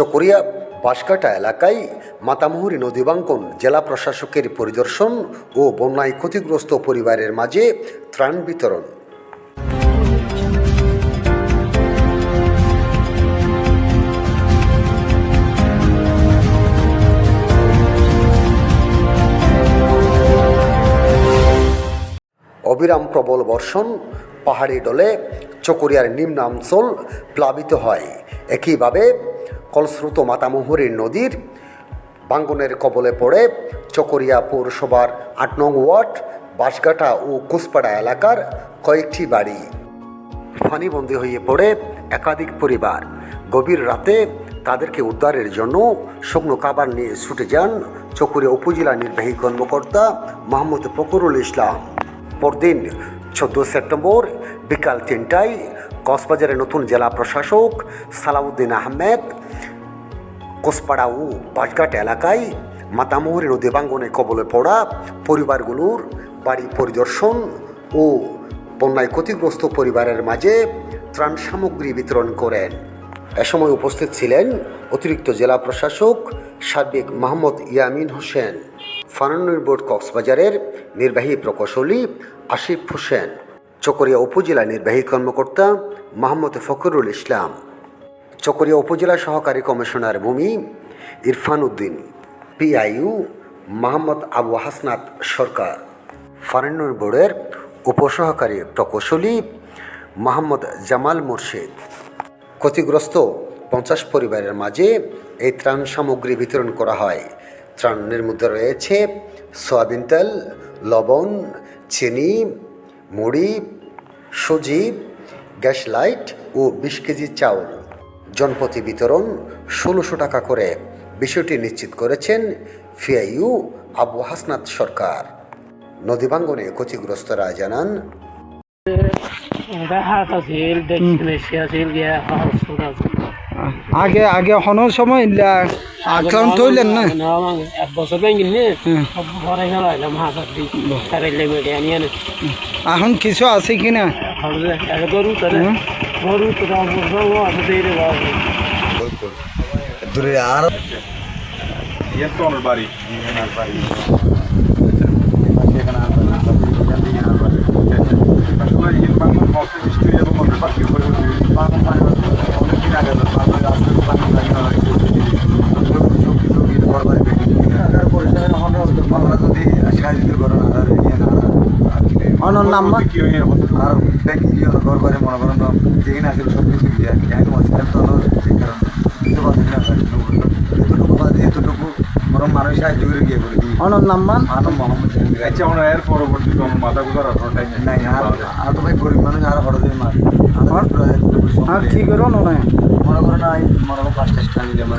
চকরিয়া বাঁশকাটা এলাকায় মাতামুহুরী নদীবাঙ্কন জেলা প্রশাসকের পরিদর্শন ও বন্যায় ক্ষতিগ্রস্ত পরিবারের মাঝে ত্রাণ বিতরণ। অবিরাম প্রবল বর্ষণ, পাহাড়ি ডলে চকরিয়ার নিম্নাঞ্চল প্লাবিত হয়। একইভাবে কলস্রোত মাতামুহুরী নদীর বাঙ্গনের কবলে পড়ে চকরিয়া পৌরসভার আট নং ওয়ার্ড বাঁশগাটা ও কুসপাড়া এলাকার কয়েকটি বাড়ি। পানিবন্দী হয়ে পড়ে একাধিক পরিবার। গভীর রাতে তাদেরকে উদ্ধারের জন্য শুকনো কাবার নিয়ে ছুটে যান চকুরিয়া উপজেলা নির্বাহী কর্মকর্তা মোহাম্মদ ফকরুল ইসলাম। পরদিন চোদ্দ সেপ্টেম্বর বিকাল তিনটায় কক্সবাজারের নতুন জেলা প্রশাসক সালাউদ্দিন আহমেদ কোসপাড়া ও বাটঘাট এলাকায় মাতামুহুরী নদী বাঙ্গনে কবলে পড়া পরিবারগুলোর বাড়ি পরিদর্শন ও বন্যায় ক্ষতিগ্রস্ত পরিবারের মাঝে ত্রাণ সামগ্রী বিতরণ করেন। এ সময় উপস্থিত ছিলেন অতিরিক্ত জেলা প্রশাসক সার্বিক মোহাম্মদ ইয়ামিন হোসেন। ফানান্নুর বোর্ড কক্সবাজারের নির্বাহী প্রকৌশলী আসিফ হোসেন, চকরিয়া উপজেলা নির্বাহী কর্মকর্তা মোহাম্মদ ফখরুল ইসলাম, চকরিয়া উপজেলা সহকারী কমিশনার ভূমি ইরফান উদ্দিন পিআইইউ মোহাম্মদ আবু হাসনাত সরকার ফারান্নুর বোর্ডের উপসহকারী প্রকৌশলী মোহাম্মদ জামাল মুর্শিদ। ক্ষতিগ্রস্ত পঞ্চাশ পরিবারের মাঝে এই ত্রাণ সামগ্রী বিতরণ করা হয়। ত্রাণের মধ্যে রয়েছে সয়াবিন তেল, লবণ চিনি, মুড়ি, সুজি গ্যাস লাইট ও বিশ কেজি চাউল। জনপতি বিতরণ ষোলোশো টাকা করে। বিষয়টি নিশ্চিত করেছেন ফিআইইউ আবু হাসনাত সরকার। নদীবাঙ্গনে ক্ষতিগ্রস্তরা জানান এটা আগে আগে হনো সময় ইল্লা আক্রান্ত হইলেন না? এক বছর ব্যাংক নিয়ে। ঘরে গেল এলাম হাত দি তারাইলে মেডিয়া নিয়ে নে এখন কিছু আছে কিনা হলে আগে গরু তারে হুম। গরু তো বলব আছে দিয়ে রে বাবু Yes, আমার বাড়ি বাড়ি আসলে এই বাংলার মধ্যে হিস্ট্রি এবং মধ্যে পাখি হয়ে বাংলা পানি অনেকদিন আগে তো বাংলা আসলে পানি লাগে না সব কিছু গিয়ে ঘর বাড়ি আমরা যদি সাহায্য করেন আর ইয়ে না অনর নাম্বার? কি হয়ে আর ব্যাংক গিয়ে ঘর বাড়ি মনে করেন যেখানে আছে সব কিছু দিয়ে আর কি। আমি মাঝখানে তো হলো সেই কারণে বুঝতে পারছি না এতটুকু বাদে এতটুকু বরং মানুষ সাহায্য করে গিয়ে করে দিই। অনর নাম্বার। মানব মোহাম্মদ আচ্ছা আমরা এর পরবর্তীতে আমার মাথা গুজার আপনার টাইম নাই। আর আর তো ভাই গরিব মানুষ আর হঠাৎ মার। আর কি করো না মনে করেন আই মনে করেন পাঁচটা স্টান নিলে আমার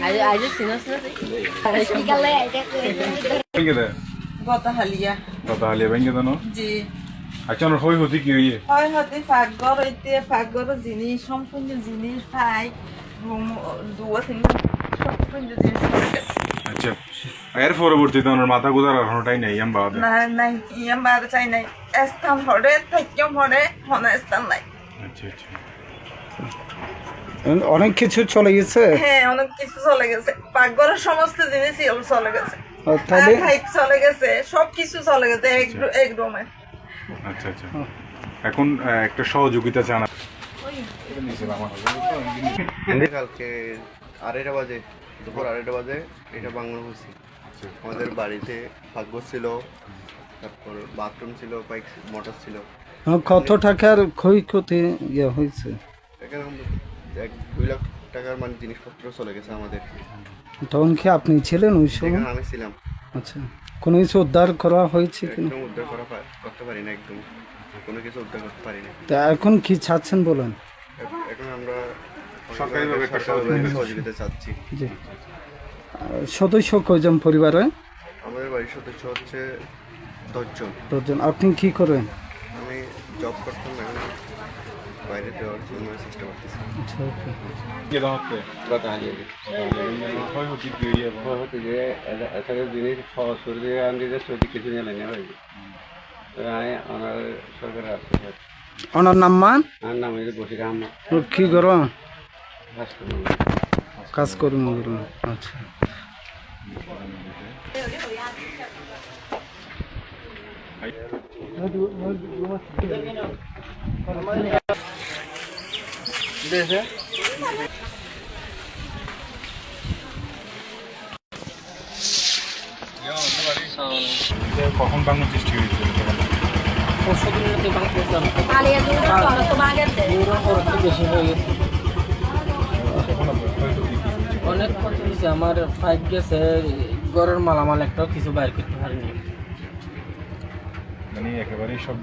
আজ আজ সিনাস না? ভেঙে দেয় গত হালিয়া কথা হালিয়া ভেঙে দেন জি। আচ্ছা হই হতি কি হইয়ে? হয় হতে পাকঘর হইতে জিনিস সম্পূর্ণ জিনিস পাই রুম দুয়া তিন সম্পূর্ণ জিনিস আচ্ছা এর পরবর্তীতে আমার মাথা গুজার এখনোটাই নেই আমি বাদ। না নাই ইয়াম চাই নাই। স্থান হরে থাকিও হরে হন স্থান নাই। আচ্ছা আচ্ছা। অনেক কিছু চলে গেছে? হ্যাঁ অনেক কিছু চলে গেছে। পাকঘরের সমস্ত জিনিস চলে গেছে। তাহলে? পাইপ চলে গেছে সব কিছু চলে গেছে এক এক আচ্ছা আচ্ছা। এখন একটা সহযোগিতা জানা কালকে আড়াইটা বাজে দুপুর আড়াইটা বাজে এটা বাংলা হয়েছি আমাদের বাড়িতে ভাগ্য ছিল তারপর বাথরুম ছিল বাইক মোটর ছিল। কত টাকার ক্ষয়ক্ষতি ইয়ে হয়েছে? এক দুই লাখ টাকার মানে জিনিসপত্র চলে গেছে আমাদের। তখন কি আপনি ছিলেন ওই সময়? আমি ছিলাম। আচ্ছা। কোনো কিছু উদ্ধার করা হয়েছে কিনা একদম উদ্ধার করা করতে পারি না একদম। কোনো কিছু উদ্ধার করতে পারি না। তা এখন কি চাচ্ছেন বলেন? এখন আমরা সরকারিভাবে একটা সহযোগিতা চাচ্ছি। জি। সদস্য কয়জন পরিবারে? আমাদের বাড়ির সদস্য হচ্ছে দশজন। দশজন। আপনি কি করেন? জব করতাম, এখন বাইরে দেওয়ার জন্য চেষ্টা করতেছি। আচ্ছা ওনার নাম মান নাম বসির আহমদ কি করো? কাজ করুন করুন আচ্ছা বেশি হয়ে গেছে অনেক হয়েছে। আমার ফাইভ গেছে ঘরের মালামাল একটাও কিছু বাইর করতে পারিনি। মানে একেবারেই সব